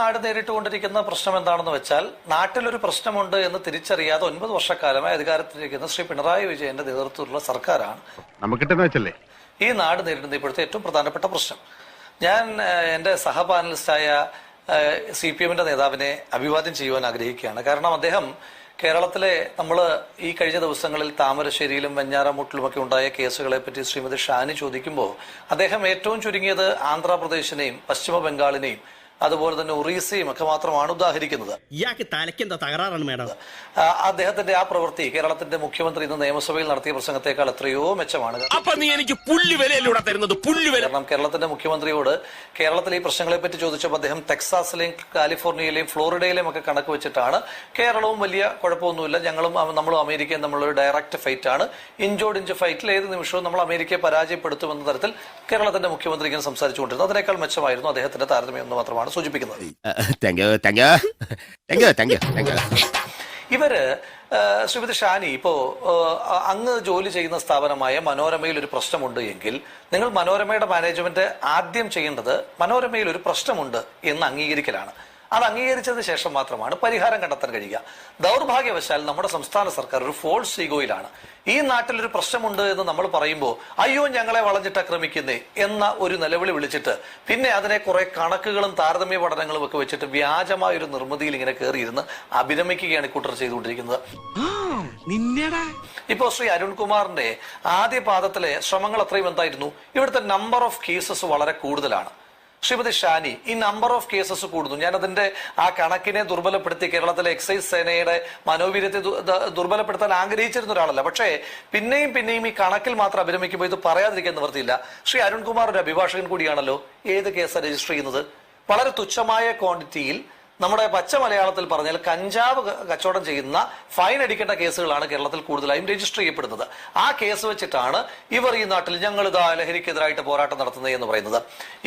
നാട് നേരിട്ടുകൊണ്ടിരിക്കുന്ന പ്രശ്നം എന്താണെന്ന് വെച്ചാൽ നാട്ടിലൊരു പ്രശ്നമുണ്ട് എന്ന് തിരിച്ചറിയാതെ ഒൻപത് വർഷക്കാലമായി അധികാരത്തിലിരിക്കുന്ന ശ്രീ പിണറായി വിജയന്റെ നേതൃത്വത്തിലുള്ള സർക്കാരാണ് നമുക്ക് ഈ നാട് നേരിടുന്ന ഇപ്പോഴത്തെ ഏറ്റവും പ്രധാനപ്പെട്ട പ്രശ്നം. ഞാൻ എന്റെ എന്റെ സഹപാനലിസ്റ്റായ സി പി എമ്മിന്റെ നേതാവിനെ അഭിവാദ്യം ചെയ്യുവാൻ ആഗ്രഹിക്കുകയാണ്. കാരണം അദ്ദേഹം കേരളത്തിലെ നമ്മൾ ഈ കഴിഞ്ഞ ദിവസങ്ങളിൽ താമരശ്ശേരിയിലും വെഞ്ഞാറമൂട്ടിലുമൊക്കെ ഉണ്ടായ കേസുകളെ പറ്റി ശ്രീമതി ഷാനി ചോദിക്കുമ്പോൾ അദ്ദേഹം ഏറ്റവും ചുരുങ്ങിയത് ആന്ധ്രാപ്രദേശിനെയും പശ്ചിമ ബംഗാളിനെയും അതുപോലെ തന്നെ ഒറീസയും ഒക്കെ മാത്രമാണ് ഉദാഹരിക്കുന്നത്. ഇയാൾക്ക് തലയ്ക്കെന്താ തകരാറാണ് മേഡം? അദ്ദേഹത്തിന്റെ ആ പ്രവൃത്തി കേരളത്തിന്റെ മുഖ്യമന്ത്രി ഇന്ന് നിയമസഭയിൽ നടത്തിയ പ്രസംഗത്തെക്കാൾ എത്രയോ മെച്ചമാണ്. അപ്പൊ നീ എനിക്ക് പുല്ല് വിലയിലൂടെ തരുന്നത്? പുല്ല് വില കാരണം കേരളത്തിന്റെ മുഖ്യമന്ത്രിയോട് കേരളത്തിലെ ഈ പ്രശ്നങ്ങളെ പറ്റി ചോദിച്ചപ്പോൾ അദ്ദേഹം ടെക്സാസിലെയും കാലിഫോർണിയയിലെയും ഫ്ലോറിഡയിലെയും ഒക്കെ കണക്ക് വെച്ചിട്ടാണ് കേരളവും വലിയ കുഴപ്പമൊന്നുമില്ല. ഞങ്ങളും നമ്മളും അമേരിക്കയും തമ്മിലുള്ള ഒരു ഡയറക്റ്റ് ഫൈറ്റ് ആണ്. ഇഞ്ചോട് ഇഞ്ച് ഫൈറ്റിൽ ഏത് നിമിഷവും നമ്മൾ അമേരിക്കയെ പരാജയപ്പെടുത്തുമെന്ന തരത്തിൽ കേരളത്തിന്റെ മുഖ്യമന്ത്രി ഇങ്ങനെ സംസാരിച്ചുകൊണ്ടിരുന്നു. അതിനേക്കാൾ മെച്ചമായിരുന്നു അദ്ദേഹത്തിന്റെ താരതമ്യം എന്ന് മാത്രമാണ് സൂചിപ്പിക്കുന്നത്. താങ്ക് യു ഇവർ ശ്രീമതി ഷാനി ഇപ്പോ അങ്ങ് ജോലി ചെയ്യുന്ന സ്ഥാപനമായ മനോരമയിൽ ഒരു പ്രശ്നമുണ്ട് എങ്കിൽ നിങ്ങൾ മനോരമയുടെ മാനേജ്മെന്റ് ആദ്യം ചെയ്യേണ്ടത് മനോരമയിൽ ഒരു പ്രശ്നമുണ്ട് എന്ന് അംഗീകരിക്കലാണ്. അത് അംഗീകരിച്ചതിന് ശേഷം മാത്രമാണ് പരിഹാരം കണ്ടെത്താൻ കഴിയുക. ദൗർഭാഗ്യവശാൽ നമ്മുടെ സംസ്ഥാന സർക്കാർ ഒരു ഫോൾസ് ഈഗോയിലാണ് ഈ നാട്ടിൽ ഒരു പ്രശ്നമുണ്ട് എന്ന് നമ്മൾ പറയുമ്പോൾ അയ്യോ ഞങ്ങളെ വളഞ്ഞിട്ട് ആക്രമിക്കുന്നേ എന്ന ഒരു നിലവിളി വിളിച്ചിട്ട് പിന്നെ അതിനെ കുറെ കണക്കുകളും താരതമ്യ പഠനങ്ങളും ഒക്കെ വെച്ചിട്ട് വ്യാജമായ ഒരു നിർമ്മിതിയിൽ ഇങ്ങനെ കയറിയിരുന്ന് അഭിരമിക്കുകയാണ് കൂട്ടർ ചെയ്തുകൊണ്ടിരിക്കുന്നത്. ഇപ്പൊ ശ്രീ അരുൺകുമാറിന്റെ ആദ്യ പാദത്തിലെ ശ്രമങ്ങൾ അത്രയും എന്തായിരുന്നു? ഇവിടുത്തെ നമ്പർ ഓഫ് കേസസ് വളരെ കൂടുതലാണ്. ശ്രീമതി ഷാനി ഈ നമ്പർ ഓഫ് കേസസ് കൂടുന്നു. ഞാൻ അതിന്റെ ആ കണക്കിനെ ദുർബലപ്പെടുത്തി കേരളത്തിലെ എക്സൈസ് സേനയുടെ മനോവീര്യത്തെ ദുർബലപ്പെടുത്താൻ ആഗ്രഹിച്ചിരുന്ന ഒരാളല്ല. പക്ഷേ പിന്നെയും പിന്നെയും ഈ കണക്കിൽ മാത്രം അഭിരമിക്കുമ്പോൾ ഇത് പറയാതിരിക്കാൻ നിവർത്തിയില്ല. ശ്രീ അരുൺകുമാർ ഒരു അഭിഭാഷകൻ കൂടിയാണല്ലോ ഏത് കേസാണ് രജിസ്റ്റർ ചെയ്യുന്നത്? വളരെ തുച്ഛമായ ക്വാണ്ടിറ്റിയിൽ നമ്മുടെ പച്ച മലയാളത്തിൽ പറഞ്ഞാൽ കഞ്ചാവ് കച്ചവടം ചെയ്യുന്ന ഫൈൻ അടിക്കേണ്ട കേസുകളാണ് കേരളത്തിൽ കൂടുതലായും രജിസ്റ്റർ ചെയ്യപ്പെടുന്നത്. ആ കേസ് വെച്ചിട്ടാണ് ഇവർ ഈ നാട്ടിൽ ഞങ്ങൾ ഇതാ ലഹരിക്കെതിരായിട്ട് പോരാട്ടം നടത്തുന്നത് എന്ന് പറയുന്നത്.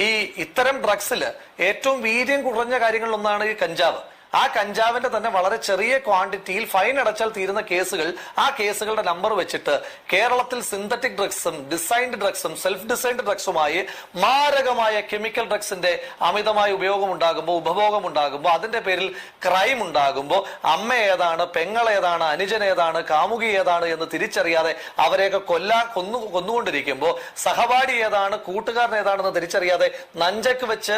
ഈ ഇത്തരം ഡ്രഗ്സിൽ ഏറ്റവും വീര്യം കുറഞ്ഞ കാര്യങ്ങളിലൊന്നാണ് ഈ കഞ്ചാവ്. ആ കഞ്ചാവിന്റെ തന്നെ വളരെ ചെറിയ ക്വാണ്ടിറ്റിയിൽ ഫൈൻ അടച്ചാൽ തീരുന്ന കേസുകൾ ആ കേസുകളുടെ നമ്പർ വെച്ചിട്ട് കേരളത്തിൽ സിന്തറ്റിക് ഡ്രഗ്സും ഡിസൈൻഡ് ഡ്രഗ്സും സെൽഫ് ഡിസൈൻഡ് ഡ്രഗ്സുമായി മാരകമായ കെമിക്കൽ ഡ്രഗ്സിന്റെ അമിതമായ ഉപയോഗം ഉണ്ടാകുമ്പോൾ ഉപഭോഗം ഉണ്ടാകുമ്പോൾ അതിന്റെ പേരിൽ ക്രൈം ഉണ്ടാകുമ്പോൾ അമ്മ ഏതാണ് പെങ്ങൾ ഏതാണ് അനുജൻ ഏതാണ് കാമുകി ഏതാണ് എന്ന് തിരിച്ചറിയാതെ അവരെയൊക്കെ കൊല്ലാൻ കൊന്നു കൊന്നുകൊണ്ടിരിക്കുമ്പോൾ സഹപാഠി ഏതാണ് കൂട്ടുകാരൻ ഏതാണെന്ന് തിരിച്ചറിയാതെ നഞ്ചക്ക് വെച്ച്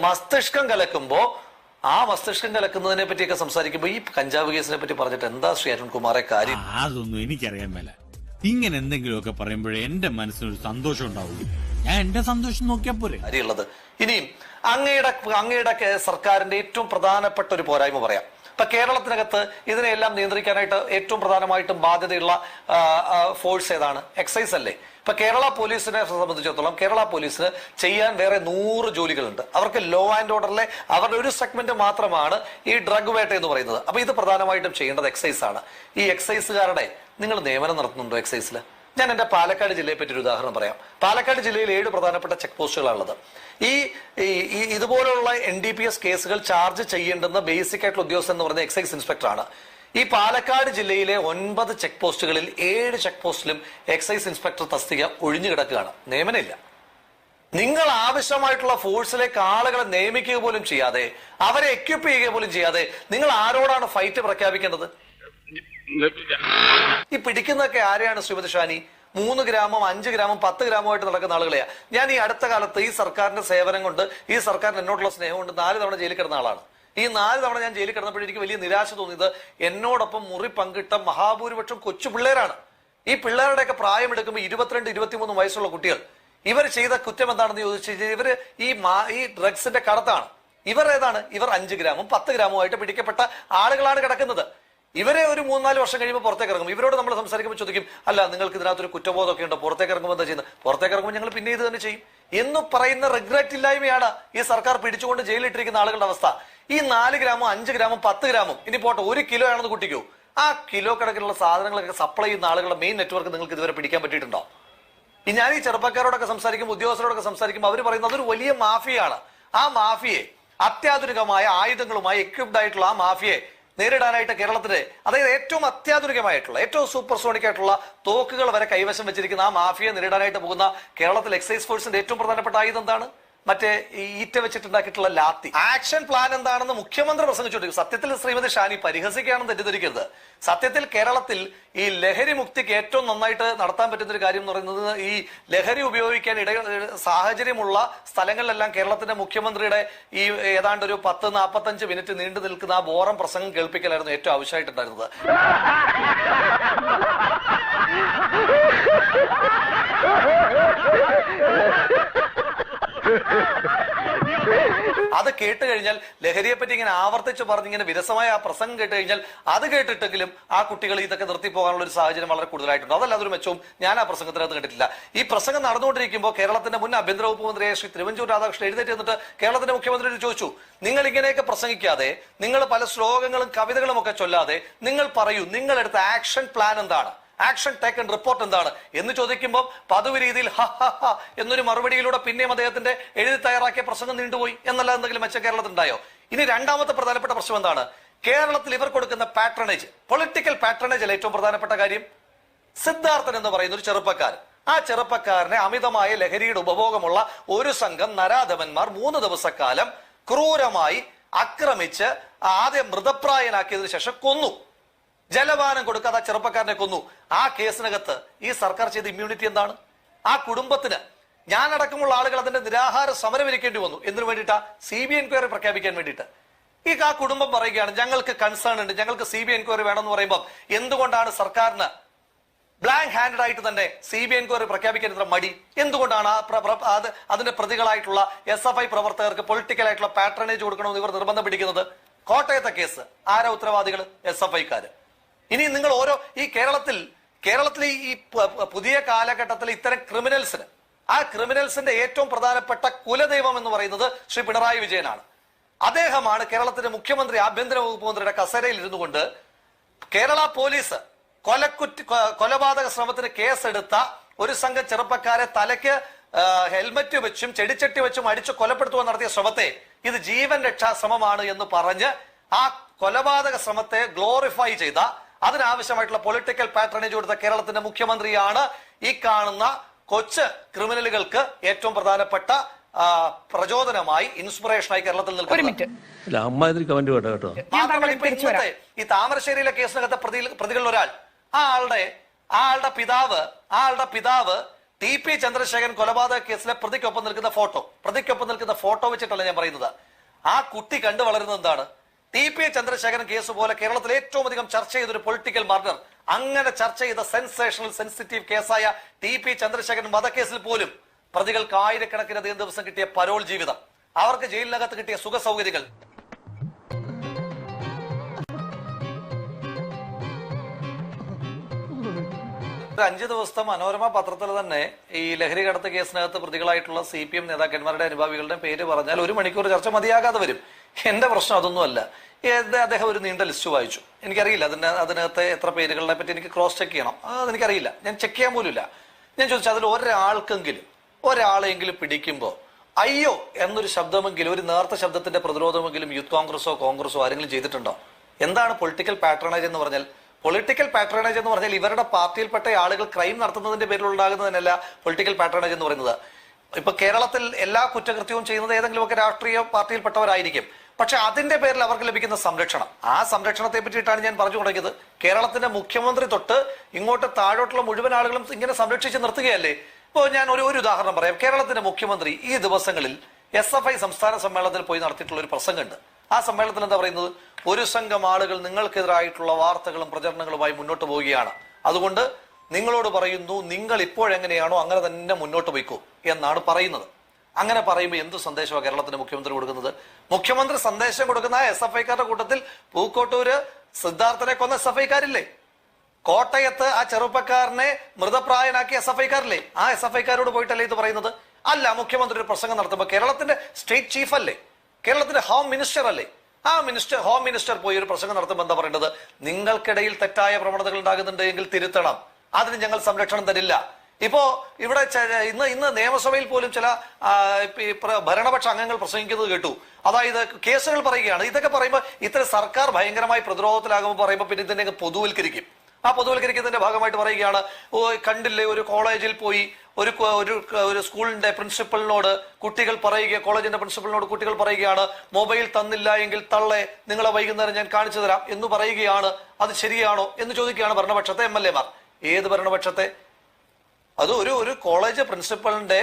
മസ്തിഷ്കം കലക്കുമ്പോൾ ആ മസ്തിഷ്കം കലക്കുന്നതിനെ പറ്റിയൊക്കെ സംസാരിക്കുമ്പോൾ ഈ കഞ്ചാവ് കേസിനെ പറ്റി പറഞ്ഞിട്ട് എന്താ ശ്രീ അരുൺകുമാറെ കാര്യം? അതൊന്നും എനിക്കറിയാൻ മേല. ഇങ്ങനെ എന്തെങ്കിലുമൊക്കെ പറയുമ്പോഴേ എന്റെ മനസ്സിനൊരു സന്തോഷം ഉണ്ടാവുള്ളൂ ഞാൻ എന്റെ സന്തോഷം നോക്കിയാ പോരെ. കാര്യമുള്ളത് ഇനിയും അങ്ങയുടെ അങ്ങയുടെ സർക്കാരിന്റെ ഏറ്റവും പ്രധാനപ്പെട്ട ഒരു പോരായ്മ പറയാം. ഇപ്പൊ കേരളത്തിനകത്ത് ഇതിനെല്ലാം നിയന്ത്രിക്കാനായിട്ട് ഏറ്റവും പ്രധാനമായിട്ടും ബാധ്യതയുള്ള ഫോഴ്സ് ഏതാണ്? എക്സൈസ് അല്ലേ? ഇപ്പൊ കേരള പോലീസിനെ സംബന്ധിച്ചിടത്തോളം കേരള പോലീസിന് ചെയ്യാൻ വേറെ നൂറ് ജോലികളുണ്ട്. അവർക്ക് ലോ ആൻഡ് ഓർഡറിലെ അവരുടെ ഒരു സെഗ്മെന്റ് മാത്രമാണ് ഈ ഡ്രഗ് വേട്ട എന്ന് പറയുന്നത്. അപ്പൊ ഇത് പ്രധാനമായിട്ടും ചെയ്യേണ്ടത് എക്സൈസ് ആണ്. ഈ എക്സൈസുകാരുടെ നിങ്ങൾ നിയമനം നടത്തുന്നുണ്ടോ എക്സൈസിൽ ഞാൻ എന്റെ പാലക്കാട് ജില്ലയെ പറ്റി ഒരു ഉദാഹരണം പറയാം. പാലക്കാട് ജില്ലയിൽ ഏഴ് പ്രധാനപ്പെട്ട ചെക്ക് പോസ്റ്റുകളാണുള്ളത് ഈ ഇതുപോലുള്ള എൻ ഡി പി എസ് കേസുകൾ ചാർജ് ചെയ്യേണ്ടുന്ന ബേസിക് ആയിട്ടുള്ള ഉദ്യോഗസ്ഥൻ എന്ന് പറയുന്നത് എക്സൈസ് ഇൻസ്പെക്ടറാണ് ഈ പാലക്കാട് ജില്ലയിലെ ഒൻപത് ചെക്ക് പോസ്റ്റുകളിൽ ഏഴ് ചെക്ക് പോസ്റ്റിലും എക്സൈസ് ഇൻസ്പെക്ടർ തസ്തിക ഒഴിഞ്ഞു കിടക്കുകയാണ്. നിയമനമില്ല. നിങ്ങൾ ആവശ്യമായിട്ടുള്ള ഫോഴ്സിലേക്ക് ആളുകളെ നിയമിക്കുക പോലും ചെയ്യാതെ അവരെ എക്യുപ്പ് ചെയ്യുക പോലും ചെയ്യാതെ നിങ്ങൾ ആരോടാണ് ഫൈറ്റ് പ്രഖ്യാപിക്കേണ്ടത്? ഈ പിടിക്കുന്നതൊക്കെ ആരെയാണ് ശ്രീമതി ഷാനി? മൂന്ന് ഗ്രാമം അഞ്ച് ഗ്രാമം പത്ത് ഗ്രാമമായിട്ട് നടക്കുന്ന ആളുകളെയാ. ഞാൻ ഈ അടുത്ത കാലത്ത് ഈ സർക്കാരിന്റെ സേവനം കൊണ്ട് ഈ സർക്കാരിന് എന്നോടുള്ള സ്നേഹം കൊണ്ട് നാല് തവണ ജയിലിൽ കിടന്ന ആളാണ്. ഈ നാല് തവണ ഞാൻ ജയിലിൽ കിടന്നപ്പോൾ എനിക്ക് വലിയ നിരാശ തോന്നിയത് എന്നോടൊപ്പം മുറി പങ്കിട്ട മഹാഭൂരിപക്ഷം കൊച്ചു പിള്ളേരാണ്. ഈ പിള്ളേരുടെയൊക്കെ പ്രായം എടുക്കുമ്പോൾ ഇരുപത്തിരണ്ട് ഇരുപത്തിമൂന്ന് വയസ്സുള്ള കുട്ടികൾ. ഇവർ ചെയ്ത കുറ്റം എന്താണെന്ന് ചോദിച്ചു കഴിഞ്ഞാൽ ഇവർ ഈ മാ- ഈ ഡ്രഗ്സിന്റെ കടത്താണ്. ഇവർ ഏതാണ്? ഇവർ അഞ്ച് ഗ്രാമും പത്ത് ഗ്രാമുമായിട്ട് പിടിക്കപ്പെട്ട ആളുകളാണ് കിടക്കുന്നത്. ഇവരെ ഒരു മൂന്നാൽ വർഷം കഴിയുമ്പോൾ പുറത്തേക്ക് ഇറങ്ങും. ഇവരോട് നമ്മൾ സംസാരിക്കുമ്പോൾ ചോദിക്കും അല്ല നിങ്ങൾക്ക് ഇതിനകത്തൊരു കുറ്റബോധമൊക്കെ ഉണ്ടോ? പുറത്തേക്ക് ഇറങ്ങുമ്പോൾ എന്താ ചെയ്യുന്നത്? പുറത്തേക്ക് ഇറങ്ങുമ്പോൾ ഞങ്ങൾ പിന്നെ ഇത് തന്നെ ചെയ്യും. എന്ന് പറയുന്ന റിഗ്രറ്റ് ഇല്ലായ്മയാണ് ഈ സർക്കാർ പിടിച്ചുകൊണ്ട് ജയിലിട്ടിരിക്കുന്ന ആളുകളുടെ അവസ്ഥ. ഈ നാല് ഗ്രാമും അഞ്ച് ഗ്രാമും പത്ത് ഗ്രാമും ഇനി പോട്ടെ ഒരു കിലോ ആണെന്ന് കുട്ടിക്കോ. ആ കിലോ കണക്കിനുള്ള സാധനങ്ങളൊക്കെ സപ്ലൈ ചെയ്യുന്ന ആളുകളുടെ മെയിൻ നെറ്റ്വർക്ക് നിങ്ങൾക്ക് ഇതുവരെ പിടിക്കാൻ പറ്റിയിട്ടുണ്ടോ? ഞാൻ ഈ ചെറുപ്പക്കാരോടൊക്കെ സംസാരിക്കുമ്പോൾ ഉദ്യോഗസ്ഥരോടൊക്കെ സംസാരിക്കുമ്പോൾ അവർ പറയുന്നത് അതൊരു വലിയ മാഫിയാണ് ആ മാഫിയെ അത്യാധുനികമായ ആയുധങ്ങളുമായി എക്വിപ്ഡ് ആയിട്ടുള്ള ആ മാഫിയെ നേരിടാനായിട്ട് കേരളത്തിലെ അതായത് ഏറ്റവും അത്യാധുനികമായിട്ടുള്ള ഏറ്റവും സൂപ്പർ സോണിക് ആയിട്ടുള്ള തോക്കുകൾ വരെ കൈവശം വെച്ചിരിക്കുന്ന ആ മാഫിയെ നേരിടാനായിട്ട് പോകുന്ന കേരളത്തിൽ എക്സൈസ് ഫോഴ്സിന്റെ ഏറ്റവും പ്രധാനപ്പെട്ട ആയുധം എന്താണ്? മറ്റേ ഈറ്റ വെച്ചിട്ടുണ്ടാക്കിയിട്ടുള്ള ലാത്തി. ആക്ഷൻ പ്ലാൻ എന്താണെന്ന് മുഖ്യമന്ത്രി പ്രസംഗിച്ചുകൊണ്ടിരിക്കും സത്യത്തിൽ ശ്രീമതി ഷാനി പരിഹസിക്കുകയാണെന്ന് തെറ്റിദ്ധരിക്കരുത്. സത്യത്തിൽ കേരളത്തിൽ ഈ ലഹരി മുക്തിക്ക് ഏറ്റവും നന്നായിട്ട് നടത്താൻ പറ്റുന്ന ഒരു കാര്യം എന്ന് പറയുന്നത് ഈ ലഹരി ഉപയോഗിക്കാൻ ഇട സാഹചര്യമുള്ള സ്ഥലങ്ങളിലെല്ലാം കേരളത്തിന്റെ മുഖ്യമന്ത്രിയുടെ ഈ ഏതാണ്ട് ഒരു പത്ത് നാൽപ്പത്തഞ്ച് മിനിറ്റ് നീണ്ടു നിൽക്കുന്ന ആ ബോറം പ്രസംഗം കേൾപ്പിക്കലായിരുന്നു ഏറ്റവും ആവശ്യമായിട്ടുണ്ടായിരുന്നത്. അത് കേട്ട് കഴിഞ്ഞാൽ ലഹരിയെ പറ്റി ഇങ്ങനെ ആവർത്തിച്ച് പറഞ്ഞ് ഇങ്ങനെ വിരസമായ ആ പ്രസംഗം കേട്ട് കഴിഞ്ഞാൽ അത് കേട്ടിട്ടെങ്കിലും ആ കുട്ടികൾ ഇതൊക്കെ നിർത്തി പോകാനുള്ള ഒരു സാഹചര്യം വളരെ കൂടുതലായിട്ടുണ്ട്. അതല്ല അതൊരു മെച്ചവും ഞാൻ ആ പ്രസംഗത്തിനകത്ത് കേട്ടിട്ടില്ല ഈ പ്രസംഗം നടന്നുകൊണ്ടിരിക്കുമ്പോൾ കേരളത്തിന്റെ മുൻ ആഭ്യന്തര വകുപ്പ് മന്ത്രിയായ ശ്രീ തിരുവഞ്ചൂർ രാധാകൃഷ്ണൻ എഴുന്നേറ്റ് എന്നിട്ട് കേരളത്തിന്റെ മുഖ്യമന്ത്രിയോട് ചോദിച്ചു നിങ്ങൾ ഇങ്ങനെയൊക്കെ പ്രസംഗിക്കാതെ നിങ്ങൾ പല ശ്ലോകങ്ങളും കവിതകളും ഒക്കെ ചൊല്ലാതെ നിങ്ങൾ പറയൂ നിങ്ങളെടുത്ത ആക്ഷൻ പ്ലാൻ എന്താണ്? ആക്ഷൻ ടേക്കൺ റിപ്പോർട്ട് എന്താണ്? എന്ന് ചോദിക്കുമ്പോൾ പതിവ് രീതിയിൽ ഹ എന്നൊരു മറുപടിയിലൂടെ പിന്നെയും അദ്ദേഹത്തിന്റെ എഴുതി തയ്യാറാക്കിയ പ്രസംഗം നീണ്ടുപോയി എന്നല്ല എന്തെങ്കിലും മെച്ചം കേരളത്തിൽ ഉണ്ടായോ ഇനി രണ്ടാമത്തെ പ്രധാനപ്പെട്ട പ്രശ്നം എന്താണ്? കേരളത്തിൽ ഇവർ കൊടുക്കുന്ന പാട്രണേജ് പൊളിറ്റിക്കൽ പാട്രണേജ് അല്ല ഏറ്റവും പ്രധാനപ്പെട്ട കാര്യം? സിദ്ധാർത്ഥൻ എന്ന് പറയുന്ന ഒരു ചെറുപ്പക്കാരൻ. ആ ചെറുപ്പക്കാരനെ അമിതമായ ലഹരിയുടെ ഉപഭോഗമുള്ള ഒരു സംഘം നരാധവന്മാർ മൂന്ന് ദിവസക്കാലം ക്രൂരമായി ആക്രമിച്ച് ആദ്യം മൃതപ്രായനാക്കിയതിനു ശേഷം കൊന്നു. ജലപാനം കൊടുക്കാതെ ആ ചെറുപ്പക്കാരനെ കൊന്നു. ആ കേസിനകത്ത് ഈ സർക്കാർ ചെയ്ത ഇമ്മ്യൂണിറ്റി എന്താണ്? ആ കുടുംബത്തിന് ഞാനടക്കമുള്ള ആളുകൾ അതിന്റെ നിരാഹാര സമരം ഇരിക്കേണ്ടി വന്നു. എന്തിനു വേണ്ടിയിട്ടാ? സി ബി എൻക്വയറി പ്രഖ്യാപിക്കാൻ വേണ്ടിയിട്ട്. ഈ ആ കുടുംബം പറയുകയാണ് ഞങ്ങൾക്ക് കൺസേൺ ഉണ്ട്. ഞങ്ങൾക്ക് സി ബി എൻക്വയറി വേണമെന്ന് പറയുമ്പോൾ എന്തുകൊണ്ടാണ് സർക്കാരിന് ബ്ലാങ്ക് ഹാൻഡഡ് ആയിട്ട് തന്നെ സി ബി എൻക്വയറി പ്രഖ്യാപിക്കാൻ ഇത്ര മടി? എന്തുകൊണ്ടാണ് അതിന്റെ പ്രതികളായിട്ടുള്ള എസ് എഫ് ഐ പ്രവർത്തകർക്ക് പൊളിറ്റിക്കൽ ആയിട്ടുള്ള പാട്രണേജ് കൊടുക്കണമെന്ന് ഇവർ നിർബന്ധം പിടിക്കുന്നത്? കോട്ടയത്തെ കേസ്. ആരാ ഉത്തരവാദികൾ എസ് എഫ് ഐക്കാര് ഇനി നിങ്ങൾ ഓരോ ഈ കേരളത്തിൽ കേരളത്തിലെ ഈ പുതിയ കാലഘട്ടത്തിൽ ഇത്തരം ക്രിമിനൽസിന് ആ ക്രിമിനൽസിന്റെ ഏറ്റവും പ്രധാനപ്പെട്ട കുലദൈവം എന്ന് പറയുന്നത് ശ്രീ പിണറായി വിജയനാണ്. അദ്ദേഹമാണ് കേരളത്തിന്റെ മുഖ്യമന്ത്രി ആഭ്യന്തര വകുപ്പ് മന്ത്രിയുടെ കസേരയിൽ ഇരുന്നു കൊണ്ട് കേരള പോലീസ് കൊലക്കുറ്റി കൊലപാതക ശ്രമത്തിന് കേസെടുത്ത ഒരു സംഘം ചെറുപ്പക്കാരെ തലയ്ക്ക് ഹെൽമറ്റ് വെച്ചും ചെടിച്ചട്ടി വെച്ചും അടിച്ചു കൊലപ്പെടുത്തുവാൻ നടത്തിയ ശ്രമത്തെ ഇത് ജീവൻ രക്ഷാ ശ്രമമാണ് എന്ന് പറഞ്ഞ് ആ കൊലപാതക ശ്രമത്തെ ഗ്ലോറിഫൈ ചെയ്ത അതിനാവശ്യമായിട്ടുള്ള പൊളിറ്റിക്കൽ പാറ്റേണേജ് കൊടുത്ത കേരളത്തിന്റെ മുഖ്യമന്ത്രിയാണ് ഈ കാണുന്ന കൊച്ച് ക്രിമിനലുകൾക്ക് ഏറ്റവും പ്രധാനപ്പെട്ട പ്രചോദനമായി ഇൻസ്പിറേഷനായി കേരളത്തിൽ ഒരു നിൽക്കുന്നത് മിനിറ്റ് അമ്മാതിരി കമന്റ് വേണ്ട കേട്ടോ. ഞാൻ മാത്രമല്ല താങ്കളെ വരാം. ഈ താമരശ്ശേരിയിലെ കേസിനകത്തെ പ്രതി പ്രതികളിൽ ഒരാൾ. ആ ആളുടെ ആ ആളുടെ പിതാവ് ആ ആളുടെ പിതാവ് ടി പി ചന്ദ്രശേഖരൻ കൊലപാതക കേസിലെ പ്രതിക്കൊപ്പം നിൽക്കുന്ന ഫോട്ടോ പ്രതിക്കൊപ്പം നിൽക്കുന്ന ഫോട്ടോ വെച്ചിട്ടല്ല ഞാൻ പറയുന്നത്. ആ കുട്ടി കണ്ടു വളരുന്നത് എന്താണ്? ടി പി ചന്ദ്രശേഖരൻ കേസ് പോലെ കേരളത്തിൽ ഏറ്റവും അധികം ചർച്ച ചെയ്ത ഒരു പൊളിറ്റിക്കൽ മർഡർ. അങ്ങനെ ചർച്ച ചെയ്ത സെൻസേഷണൽ സെൻസിറ്റീവ് കേസായ ടി പി ചന്ദ്രശേഖരൻ വധക്കേസിൽ പോലും പ്രതികൾക്ക് ആയിരക്കണക്കിന് അധികം ദിവസം കിട്ടിയ പരോൾ ജീവിതം. അവർക്ക് ജയിലിനകത്ത് കിട്ടിയ സുഖ സൗകര്യങ്ങൾ ഒരു അഞ്ചു ദിവസത്തെ മനോരമ പത്രത്തിൽ തന്നെ ഈ ലഹരി കടത്ത് കേസിനകത്ത് പ്രതികളായിട്ടുള്ള സി പി എം നേതാക്കന്മാരുടെ അനുഭാവികളുടെ പേര് പറഞ്ഞാൽ ഒരു മണിക്കൂർ ചർച്ച മതിയാകാതെ വരും. എന്റെ പ്രശ്നം അതൊന്നുമല്ല. അദ്ദേഹം ഒരു നീണ്ട ലിസ്റ്റ് വായിച്ചു. എനിക്കറിയില്ല അതിന് അതിനകത്ത് എത്ര പേരുകളെ പറ്റി എനിക്ക് ക്രോസ് ചെക്ക് ചെയ്യണം. അതെനിക്കറിയില്ല ഞാൻ ചെക്ക് ചെയ്യാൻ പോലുമില്ല. ഞാൻ ചോദിച്ചു അതിൽ ഒരാൾക്കെങ്കിലും ഒരാളെങ്കിലും പിടിക്കുമ്പോൾ അയ്യോ എന്നൊരു ശബ്ദമെങ്കിലും ഒരു നേർത്ത ശബ്ദത്തിന്റെ പ്രതിരോധമെങ്കിലും യൂത്ത് കോൺഗ്രസോ കോൺഗ്രസോ ആരെങ്കിലും ചെയ്തിട്ടുണ്ടോ? എന്താണ് പൊളിറ്റിക്കൽ പാറ്റേണേജ് എന്ന് പറഞ്ഞാൽ പൊളിറ്റിക്കൽ പാട്രണേജ് എന്ന് പറഞ്ഞാൽ ഇവരുടെ പാർട്ടിയിൽപ്പെട്ട ആളുകൾ ക്രൈം നടത്തുന്നതിന്റെ പേരിൽ ഉണ്ടാകുന്നതിനല്ല പൊളിറ്റിക്കൽ പാട്രണേജ് എന്ന് പറയുന്നത്. ഇപ്പൊ കേരളത്തിൽ എല്ലാ കുറ്റകൃത്യവും ചെയ്യുന്നത് ഏതെങ്കിലുമൊക്കെ രാഷ്ട്രീയ പാർട്ടിയിൽപ്പെട്ടവരായിരിക്കും. പക്ഷെ അതിന്റെ പേരിൽ അവർക്ക് ലഭിക്കുന്ന സംരക്ഷണം. ആ സംരക്ഷണത്തെ പറ്റിയിട്ടാണ് ഞാൻ പറഞ്ഞു തുടങ്ങിയത്. കേരളത്തിന്റെ മുഖ്യമന്ത്രി തൊട്ട് ഇങ്ങോട്ട് താഴോട്ടുള്ള മുഴുവൻ ആളുകളും ഇങ്ങനെ സംരക്ഷിച്ച് നിർത്തുകയല്ലേ? ഇപ്പോൾ ഞാൻ ഒരു ഒരു ഉദാഹരണം പറയാം. കേരളത്തിന്റെ മുഖ്യമന്ത്രി ഈ ദിവസങ്ങളിൽ എസ് എഫ് ഐ സംസ്ഥാന സമ്മേളനത്തിൽ പോയി നടത്തിയിട്ടുള്ള ഒരു പ്രസംഗമുണ്ട്. ആ സമ്മേളനത്തിൽ എന്താ പറയുന്നത്? ഒരു സംഘം ആളുകൾ നിങ്ങൾക്കെതിരായിട്ടുള്ള വാർത്തകളും പ്രചരണങ്ങളുമായി മുന്നോട്ട് പോവുകയാണ്. അതുകൊണ്ട് നിങ്ങളോട് പറയുന്നു നിങ്ങൾ ഇപ്പോഴെങ്ങനെയാണോ അങ്ങനെ തന്നെ മുന്നോട്ട് പോയിക്കോ എന്നാണ് പറയുന്നത്. അങ്ങനെ പറയുമ്പോൾ എന്ത് സന്ദേശമാണ് കേരളത്തിന്റെ മുഖ്യമന്ത്രി കൊടുക്കുന്നത്? മുഖ്യമന്ത്രി സന്ദേശം കൊടുക്കുന്ന എസ് എഫ് ഐക്കാരുടെ കൂട്ടത്തിൽ പൂക്കോട്ടൂര് സിദ്ധാർത്ഥനെ കൊന്ന എസ് എഫ് ഐക്കാരില്ലേ? കോട്ടയത്ത് ആ ചെറുപ്പക്കാരനെ മൃതപ്രായനാക്കിയ എസ് എഫ് ഐക്കാരില്ലേ? ആ എസ് എഫ് ഐക്കാരോട് പോയിട്ടല്ലേ ഇത് പറയുന്നത്? അല്ല മുഖ്യമന്ത്രി ഒരു പ്രസംഗം നടത്തുമ്പോൾ കേരളത്തിന്റെ സ്റ്റേറ്റ് ചീഫ് അല്ലേ കേരളത്തിന്റെ ഹോം മിനിസ്റ്റർ അല്ലേ? ആ മിനിസ്റ്റർ ഹോം മിനിസ്റ്റർ പോയി ഒരു പ്രസംഗം നടത്തുമ്പോൾ എന്താ പറയേണ്ടത്? നിങ്ങൾക്കിടയിൽ തെറ്റായ പ്രവണതകൾ ഉണ്ടാകുന്നുണ്ട് എങ്കിൽ തിരുത്തണം. അതിന് ഞങ്ങൾ സംരക്ഷണം തരില്ല. ഇപ്പോ ഇവിടെ ഇന്ന് ഇന്ന് നിയമസഭയിൽ പോലും ചില ഭരണപക്ഷ അംഗങ്ങൾ പ്രസംഗിക്കുന്നത് കേട്ടു. അതായത് കേസുകൾ പറയുകയാണ്. ഇതൊക്കെ പറയുമ്പോൾ ഇത്തരം സർക്കാർ ഭയങ്കരമായി പ്രതിരോധത്തിലാകുമ്പോൾ പറയുമ്പോൾ പിന്നെ ഇതിനെ പൊതുവൽക്കരിക്കും. ആ പൊതുവൽക്കരിക്കുന്നതിന്റെ ഭാഗമായിട്ട് പറയുകയാണ് ഓ കണ്ടില്ലേ ഒരു കോളേജിൽ പോയി ഒരു ഒരു സ്കൂളിന്റെ പ്രിൻസിപ്പലിനോട് കുട്ടികൾ പറയുക കോളേജിന്റെ പ്രിൻസിപ്പലിനോട് കുട്ടികൾ പറയുകയാണ് മൊബൈൽ തന്നില്ല എങ്കിൽ തള്ളെ നിങ്ങളെ വൈകുന്നേരം ഞാൻ കാണിച്ചു തരാം എന്ന് പറയുകയാണ്. അത് ശരിയാണോ എന്ന് ചോദിക്കുകയാണ് ഭരണപക്ഷത്തെ എം എൽ എമാർ ഏത് ഭരണപക്ഷത്തെ? അത് ഒരു ഒരു കോളേജ് പ്രിൻസിപ്പളിന്റെ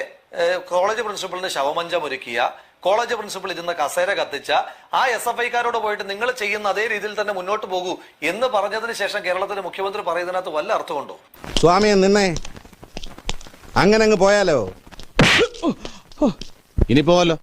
കോളേജ് പ്രിൻസിപ്പളിന് ശവമഞ്ചം ഒരുക്കിയ കോളേജ് പ്രിൻസിപ്പൾ ഇരുന്ന കസേര കത്തിച്ച ആ എസ് എഫ് ഐക്കാരോട് പോയിട്ട് നിങ്ങൾ ചെയ്യുന്ന അതേ രീതിയിൽ തന്നെ മുന്നോട്ട് പോകൂ എന്ന് പറഞ്ഞതിന് ശേഷം കേരളത്തിലെ മുഖ്യമന്ത്രി പറയുന്നതിനകത്ത് വല്ല അർത്ഥമുണ്ടോ? സ്വാമി നിന്നെ അങ്ങനെ അങ്ങ് പോയാലോ? ഇനി പോവല്ലോ